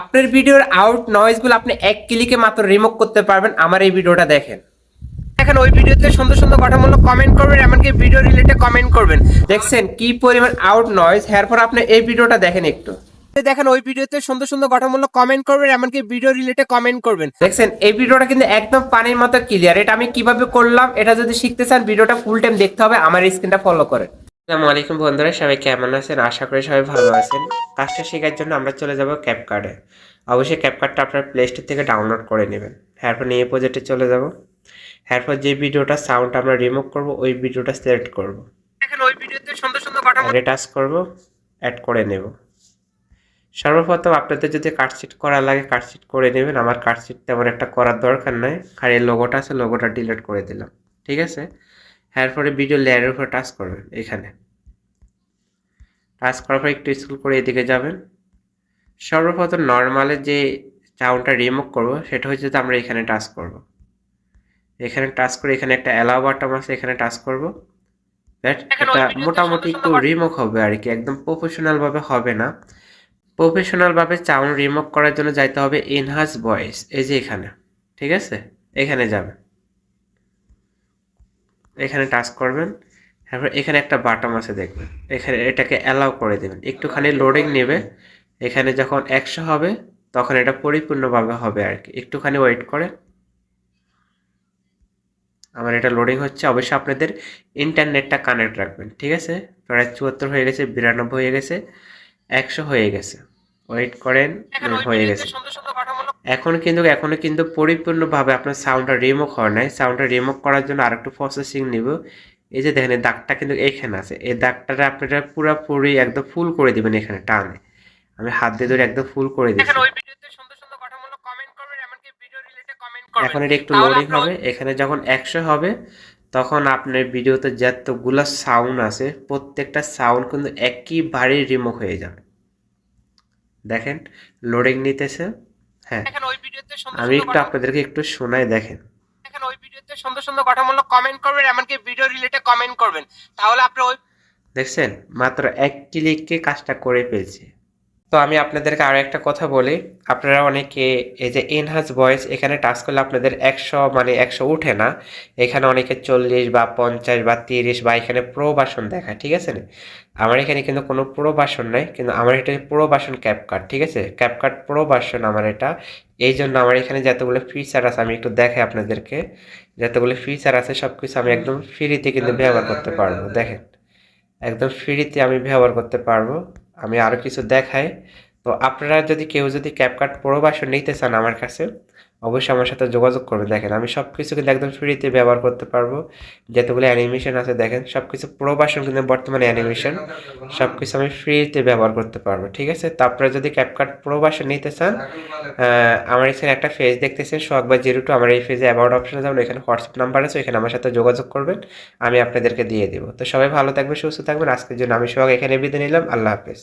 আপনার ভিডিওর আউট নয়েজগুলো আপনি এক ক্লিকে মাত্র রিমুভ করতে পারবেন। আমার এই ভিডিওটা দেখেন। দেখেন, ওই ভিডিওতে সুন্দর সুন্দর গঠনমূলক কমেন্ট করবেন, এমনকি ভিডিও রিলেটেড কমেন্ট করবেন। দেখছেন, কি পরিমাণ আউট নয়েজ এরপর আপনি এই ভিডিওটা দেখেন একটু। দেখেন, ওই ভিডিওতে সুন্দর সুন্দর গঠনমূলক কমেন্ট করবেন, এমনকি ভিডিও রিলেটেড কমেন্ট করবেন। দেখছেন, এই ভিডিওটা কিন্তু একদম পানির মতো ক্লিয়ার এটা আমি কীভাবে করলাম, এটা যদি শিখতে চান, ভিডিওটা ফুল টাইম দেখতে হবে, আমার স্ক্রিনটা ফলো করেন। আসসালামু আলাইকুম বন্ধুরা সবাই কেমন আছেন? আশা করি সবাই ভালো আছেন। কাজটা শেখার জন্য আমরা চলে যাব ক্যাপকার্ডে অবশ্যই ক্যাপকার্ডটা আপনার প্লে স্টোর থেকে ডাউনলোড করে নেবেন। এরপর নিয়ে প্রজেক্টে চলে যাব। এরপর যে ভিডিওটা সাউন্ড আমরা রিমুভ করব ওই ভিডিওটা সিলেক্ট করব। দেখেন ওই ভিডিওতে সুন্দর সুন্দর টাচ করব অ্যাড করে নেব। সর্বপ্রথম আপনাদের যদি কাটশিট করা লাগে কাটশিট করে নেবেন। আমার কাটশিট তেমন একটা করার দরকার নাই। খালি লোগোটা আছে লোগোটা ডিলিট করে দিলাম। ঠিক আছে? এরপরে ভিডিও লেয়ারের উপর টাচ করবেন এখানে। টাচ করার পর একটু স্কুল করে এদিকে যাবেন। সর্বপ্রথম নর্মালে যে সাউন্ডটা রিমুভ করব সেটা হচ্ছে যে আমরা এখানে টাচ করব। এখানে টাচ করে এখানে একটা অ্যালাউ বাটন আছে এখানে টাচ করব। দ্যাট এটা মোটামুটি একটু রিমুভ হবে আর কি একদম প্রফেশনালভাবে হবে না। প্রফেশনাল ভাবে সাউন্ড রিমুভ করার জন্য যাইতে হবে এনহান্স ভয়েস এই যে এখানে ঠিক আছে? এখানে যাবেন। এখানে টাচ করবেন তারপর এখানে একটা বাটন আছে দেখবেন। এখানে এটাকে অ্যালাউ করে দেবেন। একটুখানি লোডিং নেবে। এখানে যখন একশো হবে তখন এটা পরিপূর্ণভাবে হবে আর কি। একটুখানি ওয়েট করে আমার এটা লোডিং হচ্ছে। অবশ্যই আপনাদের ইন্টারনেটটা কানেক্ট রাখবেন ঠিক আছে? প্রায় চুয়াত্তর হয়ে গেছে বিরানব্বই হয়ে গেছে একশো হয়ে গেছে। ওয়েট করেন হয়ে গেছে। এখন কিন্তু এখনও কিন্তু পরিপূর্ণভাবে আপনার সাউন্ডটা রিমুভ হয় নাই। সাউন্ডটা রিমুভ করার জন্য আরেকটু প্রসেসিং নিব। এই যে দেখেন এই দাগটা কিন্তু এখানে আছে। এই দাগটাতে আপনারা পুরোপুরি একদম ফুল করে দিবেন এখানে টানে। আমি হাত দিয়ে ধরে একদম ফুল করে দিচ্ছি এখন এটা একটু লোডিং হবে। এখানে যখন একশো হবে তখন আপনার ভিডিওতে যতগুলো সাউন্ড আছে প্রত্যেকটা সাউন্ড কিন্তু একইবারে রিমুভ হয়ে যাবে। দেখেন লোডিং নিতেছে। হ্যাঁ। আমি একটু আপনাদেরকে একটু শোনাই দেখেন। দেখেন ওই ভিডিওতে সুন্দর সুন্দর গঠনমূলক কমেন্ট করবেন এমনকি ভিডিও রিলেটেড কমেন্ট করবেন। তাহলে আপনি ওই দেখছেন? মাত্র এক ক্লিকে কাজটা করে ফেলছে। তো আমি আপনাদেরকে আরও একটা কথা বলি। আপনারা অনেকে এই যে এনহান্স ভয়েস এখানে টাচ করলে আপনাদের একশো মানে একশো উঠে না। এখানে অনেকে চল্লিশ বা পঞ্চাশ বা তিরিশ বা এখানে প্রবাসন দেখায়, ঠিক আছে? আমার এখানে কিন্তু কোনো প্রবাসন নাই, কিন্তু আমার এটা প্রবাসন ক্যাপকার্ড ঠিক আছে? ক্যাপকার্ড প্রবাসন আমার এটা। এই জন্য আমার এখানে যতগুলো ফিচার আছে আমি একটু দেখাই আপনাদেরকে। যতগুলো ফিচার আছে সব কিছু আমি একদম ফ্রিতে কিন্তু ব্যবহার করতে পারব, দেখেন। একদম ফ্রিতে আমি ব্যবহার করতে পারব। আমি আরও কিছু দেখাই তো আপনারা যদি কেউ যদি ক্যাপকার্ট প্রবাসন নিতে চান আমার কাছে, অবশ্যই আমার সাথে যোগাযোগ করবেন। দেখেন, আমি সব কিছু কিন্তু একদম ফ্রিতে ব্যবহার করতে পারব। যতগুলো অ্যানিমেশন আছে, দেখেন সব কিছু প্রবাসন কিন্তু বর্তমানে অ্যানিমেশন সব কিছু আমি ফ্রিতে ব্যবহার করতে পারব, ঠিক আছে? তো আপনারা যদি ক্যাপকার্ট প্রবাসন নিতে চান আমার এখানে একটা ফেজ দেখতেছেন, সোহাগ বা জিরো টু আমার এই ফেজে অ্যাবাউট অপশনে যাবেন, এখানে হোয়াটসঅ্যাপ নাম্বার আছে এখানে আমার সাথে যোগাযোগ করবেন, আমি আপনাদেরকে দিয়ে দেবো। তো সবাই ভালো থাকবেন, সুস্থ থাকবেন, আজকের জন্য আমি সোহাগ এখানে বিদায় নিলাম, আল্লাহ হাফেজ।